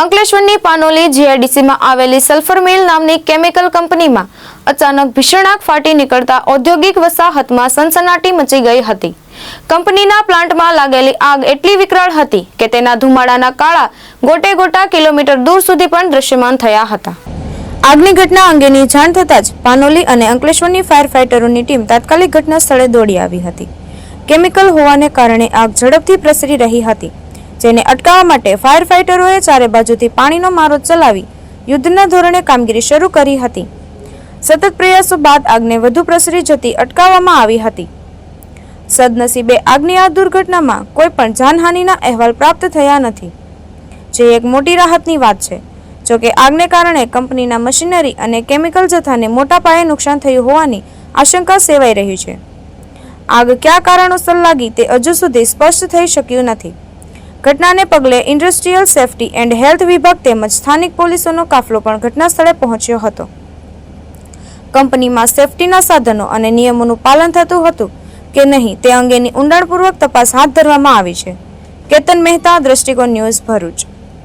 અંકલેશ્વરની પાનોલી જીઆઈડીસીમાં આવેલી સલ્ફર મિલ નામની કેમિકલ કંપનીમાં અચાનક ભીષણ આગ ફાટી નીકળતા ઔદ્યોગિક વસાહતમાં સનસનાટી મચી ગઈ હતી. કંપનીના પ્લાન્ટમાં લાગેલી આગ એટલી વિકરાળ હતી કે તેના ધુમાડાના કાળા ગોટે ગોટા કિલોમીટર દૂર સુધી પણ દ્રશ્યમાન થયા હતા. આગની ઘટના અંગેની જાણ થતાં જ પાનોલી અને અંકલેશ્વરની ફાયર ફાઇટરોની ટીમ તાત્કાલિક ઘટના સ્થળે દોડી આવી હતી. કેમિકલ હોવાને કારણે આગ ઝડપથી પ્રસરી રહી હતી. જેને અટકાવવા માટે ફાયર ફાઇટરોએ ચારે બાજુથી પાણીનો મારો ચલાવી યુદ્ધના ધોરણે કામગીરી શરૂ કરી હતી. સતત પ્રયાસો બાદ આગને વધુ પ્રસરી જતી અટકાવવામાં આવી હતી. સદનસીબે આગની આ દુર્ઘટનામાં કોઈ પણ જાનહાનિના અહેવાલ પ્રાપ્ત થયા નથી. જે એક મોટી રાહતની વાત છે જોકે આગને કારણે કંપનીના મશીનરી અને કેમિકલ જથ્થાને મોટા પાયે નુકસાન થયું હોવાની આશંકા સેવાઈ રહી છે. આગ કયા કારણોસર લાગી તે હજુ સુધી સ્પષ્ટ થઈ શક્યું નથી. ઘટનાને પગલે ઇન્ડસ્ટ્રીયલ સેફટી એન્ડ હેલ્થ વિભાગ તેમજ સ્થાનિક પોલીસોનો કાફલો પણ ઘટના સ્થળે પહોંચ્યો હતો. કંપનીમાં સેફટીના સાધનો અને નિયમોનું પાલન થતું હતું કે નહીં તે અંગેની ઊંડાણપૂર્વક તપાસ હાથ ધરવામાં આવી છે. કેતન મહેતા, દ્રષ્ટિકોણ ન્યૂઝ ભરૂચ.